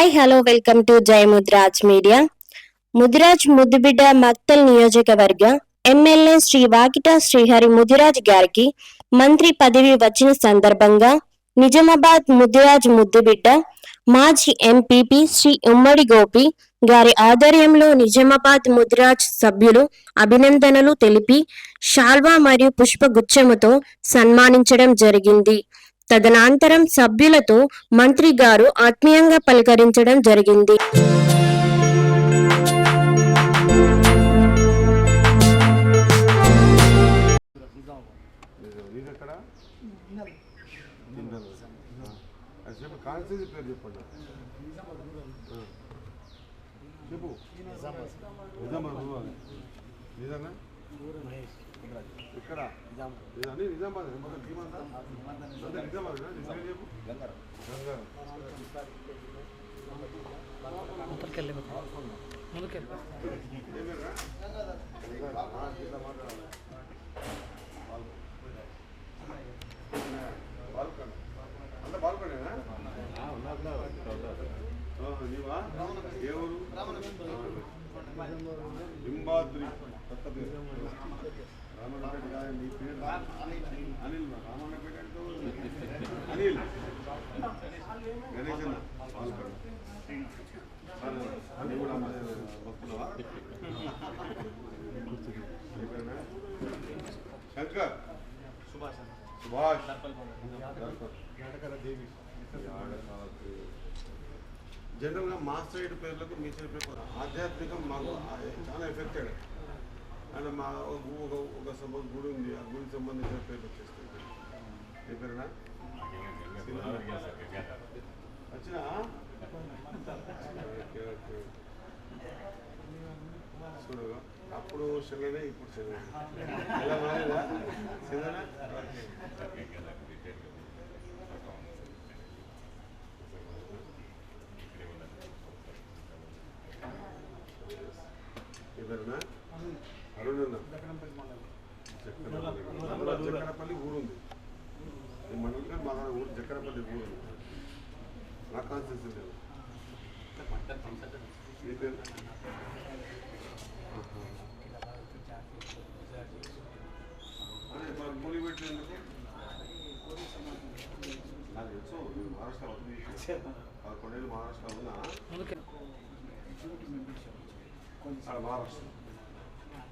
Hi hello welcome to జై Mudiraj media Mudiraj ముద్దుబిడ్డ మక్తల్ నియోజకవర్గ ఎమ్మెల్యే శ్రీ వాకిట శ్రీహరి ముదిరాజ్ గారికి మంత్రి పదవి వచ్చిన సందర్భంగా నిజామాబాద్ ముదిరాజ్ ముద్దుబిడ్డ మాజీ ఎంపీపీ శ్రీ ఉమ్మడి గోపి గారి ఆధ్వర్యంలో నిజామాబాద్ ముదిరాజ్ సభ్యులు అభినందనలు తెలిపి షాల్వా మరియు పుష్పగుచ్చముతో సన్మానించడం జరిగింది తదనంతరం సభ్యులతో మంత్రి గారు ఆత్మీయంగా పలకరించడం జరిగింది. చెప్పు. కాన్స్టిట్యూన్సీ పేరు చెప్పండి నిజామాబాద్ ఇక్కడ నిజామాబాద్ నిజామాబాద్ ముందుకెళ్ళి ముందుకెళ్ళి ఏమేరా? గంగారం. నీవా ఏ ఊరు లింబాద్రి కొత్త పేరు రామన్నపేట అనిల్ మా అనిల్ గణేష్ కూడా జనరల్గా మా సైడ్ పేర్లకు మీ సైడ్ పేరు ఆధ్యాత్మికం మాకు చాలా ఎఫెక్టెడ్. అండ్ మా ఒక ఒక ఒక సపోజ్ గుడి ఉంది. ఆ గుడికి సంబంధించిన పేర్లు వచ్చేస్తుంది. ఏ పేరునా? వచ్చినా? చూడు అప్పుడు శిలనే ఇప్పుడు శిలనే ఎలా మారేదా? శిలనా అరుణ్ అన్న జక్కరపల్లి జక్కరపల్లి ఊరు. ఉంది ఈ మండలం మా ఊరు జక్కరపల్లి ఊరు. ఉంది నా కాన్సెన్స్ లేదు. కూలి పెట్టినందుకు నాకు తెలుసు నేను మహారాష్ట్ర అవుతుంది పదకొండేళ్ళు మహారాష్ట్ర ఉన్నా మహారాష్ట్ర.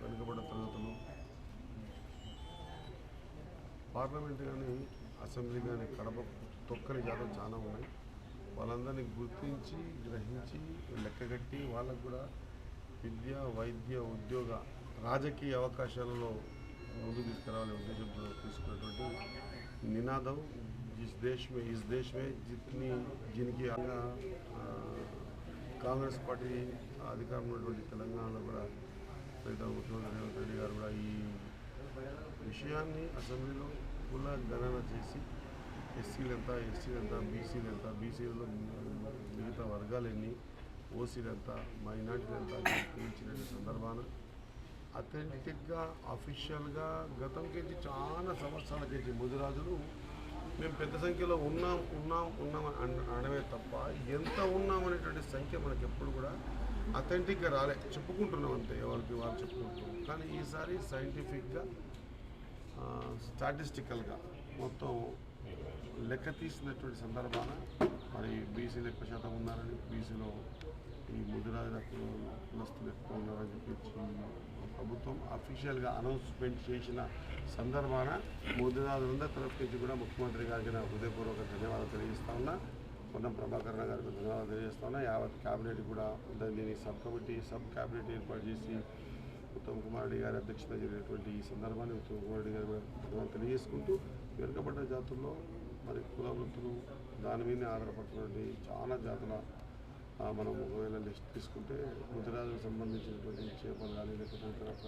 వెనుకబడిన తరగతులు పార్లమెంట్ కానీ అసెంబ్లీ కానీ కడప తొక్కని జాతం చాలా ఉన్నాయి. వాళ్ళందరినీ గుర్తించి గ్రహించి లెక్కగట్టి వాళ్ళకు కూడా విద్య వైద్య ఉద్యోగ రాజకీయ అవకాశాలలో ముందుకు తీసుకురావాలి ఉద్దేశంతో తీసుకున్నటువంటి నినాదం ఇస్ దేశమే ఇస్ జిత్ని దీనికి కాంగ్రెస్ పార్టీ అధికారంలో ఉన్నటువంటి తెలంగాణలో కూడా పెద్ద ముఖ్యమంత్రి రేవంత్ రెడ్డి గారు కూడా ఈ విషయాన్ని అసెంబ్లీలో కుల గణన చేసి ఎస్సీలు ఎంత ఎస్సీలు ఎంత బీసీలు ఎంత బీసీలలో మిగతా వర్గాలు ఎన్ని ఓసీలు ఎంత మైనార్టీలు ఎంత అని సందర్భాన అథెంటిక్గా అఫీషియల్గా గతం చాలా సంవత్సరాల నుంచి ముదిరాజులు మేము పెద్ద సంఖ్యలో ఉన్నాం ఉన్నాం ఉన్నాం అని అనడమే తప్ప ఎంత ఉన్నాం అనేటువంటి సంఖ్య మనకి ఎప్పుడు కూడా అథెంటిక్గా రాలే. చెప్పుకుంటున్నాం అంతే ఎవరికి వాళ్ళు చెప్పుకుంటున్నాం కానీ ఈసారి సైంటిఫిక్గా స్టాటిస్టికల్గా మొత్తం లెక్క తీసినటువంటి సందర్భాన మరి బీసీలు ఎక్కువ శాతం ఉన్నారని బీసీలో ముదిరాజు కులస్తులు ఎక్కువ ఉన్నారని చెప్పి ప్రభుత్వం అఫీషియల్గా అనౌన్స్మెంట్ చేసిన సందర్భాన ముదిరాజులందరి తరఫు నుంచి కూడా ముఖ్యమంత్రి గారికి నా హృదయపూర్వక ధన్యవాదాలు తెలియజేస్తా ఉన్నా. పొన్నం ప్రభాకర్ గారికి ధన్యవాదాలు తెలియజేస్తా ఉన్నా. యావత్ క్యాబినెట్ కూడా దీన్ని సబ్ కమిటీ సబ్ క్యాబినెట్ ఏర్పాటు చేసి ఉత్తమ్ కుమార్ రెడ్డి గారి అధ్యక్షత జరిగినటువంటి ఈ సందర్భాన్ని ఉత్తమ్ కుమార్ రెడ్డి గారి కూడా ధన్యవాదాలు తెలియజేసుకుంటూ వెనుకబడ్డ జాతుల్లో మరి కుల వృత్తులు దాని మీదనే ఆధారపడుతున్నటువంటి చాలా జాతుల మనం ఒకవేళ లిస్ట్ తీసుకుంటే ముదిరాజుకు సంబంధించినటువంటి చేపలు కానీ లేకపోతే తర్వాత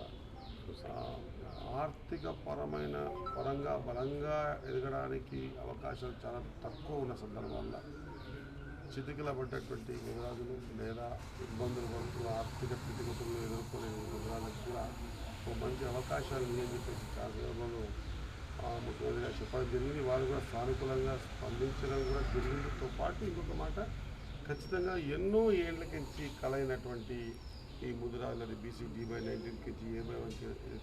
ఆర్థిక పరమైన పరంగా బలంగా ఎదగడానికి అవకాశాలు చాలా తక్కువ ఉన్న సందర్భాల్లో చితికిల పడ్డటువంటి ముదిరాజులు లేదా ఇబ్బందులు పడుతున్న ఆర్థిక స్థితిగతులను ఎదుర్కొనే ముదిరాజులకు కూడా ఒక మంచి అవకాశాలు ఉన్నాయని చెప్పేసి చాలా సందర్భంలో ముఖ్యమంత్రి గారు చెప్పడం జరిగింది. వారు కూడా సానుకూలంగా స్పందించడం కూడా జరిగిందితో పాటు ఇంకొక మాట ఖచ్చితంగా ఎన్నో ఏళ్ళ నుంచి కలైనటువంటి ఈ ముదిరాజులని BC D by nineteen KG A by one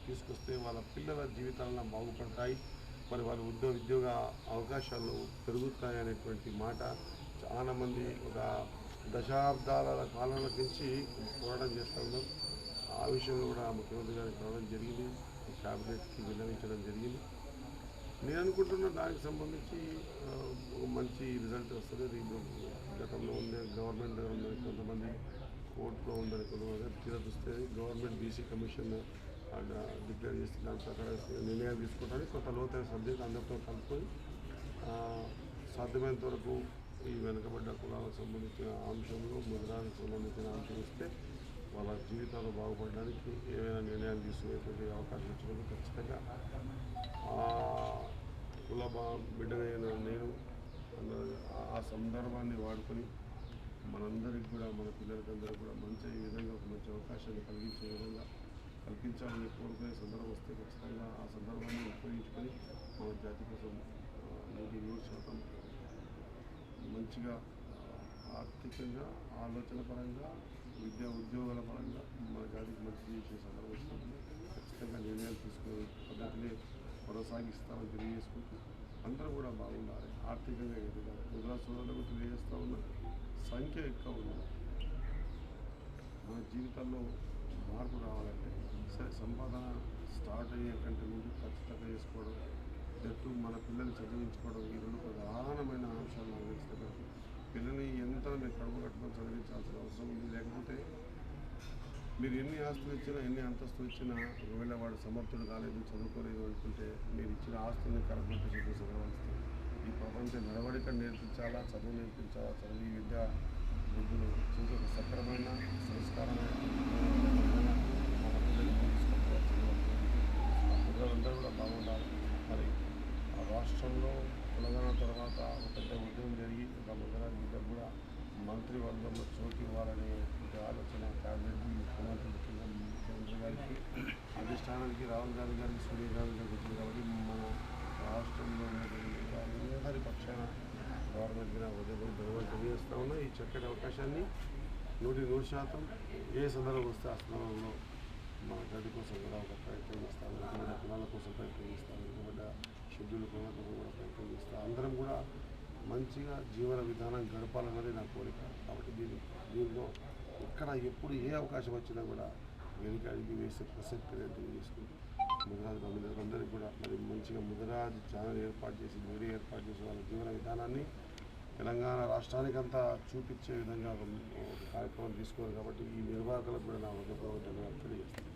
తీసుకొస్తే వాళ్ళ పిల్లల జీవితాలను బాగుపడతాయి. మరి వాళ్ళ ఉద్యోగ ఉద్యోగ అవకాశాలు పెరుగుతాయి అనేటువంటి మాట చాలా మంది ఒక దశాబ్దాల కాలంలో నుంచి పోరాటం చేస్తూ ఉన్నారు. ఆ విషయంలో కూడా ముఖ్యమంత్రి గారికి రావడం జరిగింది. క్యాబినెట్కి విన్నవించడం జరిగింది. నేను అనుకుంటున్న దానికి సంబంధించి ఒక మంచి రిజల్ట్ వస్తుంది గతంలో ఉండే గవర్నమెంట్ దగ్గర ఉందని కొంతమంది కోర్టులో ఉందని కొంతమంది. తీరా చూస్తే గవర్నమెంట్ బీసీ కమిషన్ డిక్లేర్ చేసి దాని ప్రకారం నిర్ణయాలు తీసుకోవడానికి కొంత లోతైన సబ్జెక్ట్ అందరితో కలుపుకొని సాధ్యమైనంత వరకు ఈ వెనుకబడ్డ కులాలకు సంబంధించిన అంశంలో ముద్రాలకు సంబంధించిన అంశం ఇస్తే వాళ్ళ జీవితాలు బాగుపడడానికి ఏమైనా నిర్ణయాలు తీసుకునేటువంటి అవకాశం వచ్చినప్పుడు ఖచ్చితంగా కుల బా- బిడ్డనైన సందర్భాన్ని వాడుకొని మనందరికి కూడా మన పిల్లలకందరూ కూడా మంచి ఈ విధంగా ఒక మంచి అవకాశాన్ని కలిగించే విధంగా కల్పించాలని కోరుకునే సందర్భం వస్తే ఖచ్చితంగా ఆ సందర్భాన్ని ఉపయోగించుకొని మన జాతి కోసం నూటి నూరు శాతం మంచిగా ఆర్థికంగా ఆలోచన పరంగా విద్యా ఉద్యోగాల పరంగా మన జాతికి మంచి చేసే సందర్భం వస్తుంది ఖచ్చితంగా నిర్ణయాలు తీసుకునే పద్ధతిని కొనసాగిస్తామని తెలియజేసుకుంటూ అందరూ కూడా బాగుండాలి ఆర్థికంగా ఎదగాలి ముద్రా సోదరులకు తెలియజేస్తూ ఉన్న సంఖ్య ఎక్కువ ఉంది. మన జీవితంలో మార్పు రావాలంటే సరే సంపాదన స్టార్ట్ అయ్యే కంటే ముందు ఖచ్చితంగా చేసుకోవడం జట్టు మన పిల్లల్ని చదివించుకోవడం ఈ రెండు ప్రధానమైన అంశాలు నాకు పిల్లల్ని ఎంత మీరు కడుపు కట్టుకొని చదివించాల్సిన అవసరం ఉంది. లేకపోతే మీరు ఎన్ని ఆస్తులు ఇచ్చినా ఎన్ని అంతస్తులు ఇచ్చినా ఒకవేళ వాడు సమర్థుడు కాలేదు చదువుకోలేదు అనుకుంటే మీరు ఇచ్చిన ఆస్తుల్ని కరెక్ట్ చెప్పి చదవాల్సింది ఈ ప్రపంచ నడవడిక నేర్పించాలా చదువు నేర్పించాలా చదువు ఈ విద్య బుద్ధులు చూసి ఒక సక్రమైన సంస్కారమైన మన పిల్లలకి తీసుకుంటారు పిల్లలందరూ కూడా బాగుండాలి మరి ఆ రాష్ట్రంలో తెలంగాణ తర్వాత ఒక పెద్ద ఉద్యమం జరిగి ఒక ముద్ర బిడ్డకు కూడా మంత్రివర్గంలో చోటు ఇవ్వాలనే ఒక ఆలోచన క్యాబినెట్ ముఖ్యమంత్రి ముఖ్యంగా ముఖ్యమంత్రి గారికి స్థానానికి రాహుల్ గాంధీ గారికి సోనియా గాంధీ గారికి వచ్చింది కాబట్టి మన రాష్ట్రంలో ఉన్నటువంటి పక్షాన గవర్నమెంట్ మీద ఉద్యోగం ధన్యవాదాలు తెలియజేస్తా ఉన్నా. ఈ చక్కటి అవకాశాన్ని నూటి నూరు శాతం ఏ సందర్భం వస్తే ఆ సందర్భంలో మన గది కోసం కూడా ఒక ప్రయత్నం చేస్తాను వెనుకబడ్డ కులాల కోసం ప్రయత్నం చేస్తాను వెనుకబడ్డ షెడ్యూల్ కులాల కోసం కూడా ప్రయత్నం చేస్తాను అందరం కూడా మంచిగా జీవన విధానం గడపాలన్నది నా కోరిక. కాబట్టి దీని దీనిలో ఎక్కడ ఎప్పుడు ఏ అవకాశం వచ్చినా కూడా వెనుకాడికి వేసే ప్రసక్తి అనేది చేసుకుంది ముదరాజు అందరికీ కూడా మరి మంచిగా ముదరాజు ఛానల్ ఏర్పాటు చేసి మీడియా ఏర్పాటు చేసి వాళ్ళ జీవన విధానాన్ని తెలంగాణ రాష్ట్రానికంతా చూపించే విధంగా ఒక కార్యక్రమం తీసుకోరు కాబట్టి ఈ నిర్వాహకులకు కూడా నా హృదయపూర్వక ధన్యవాదాలు తెలియజేస్తాను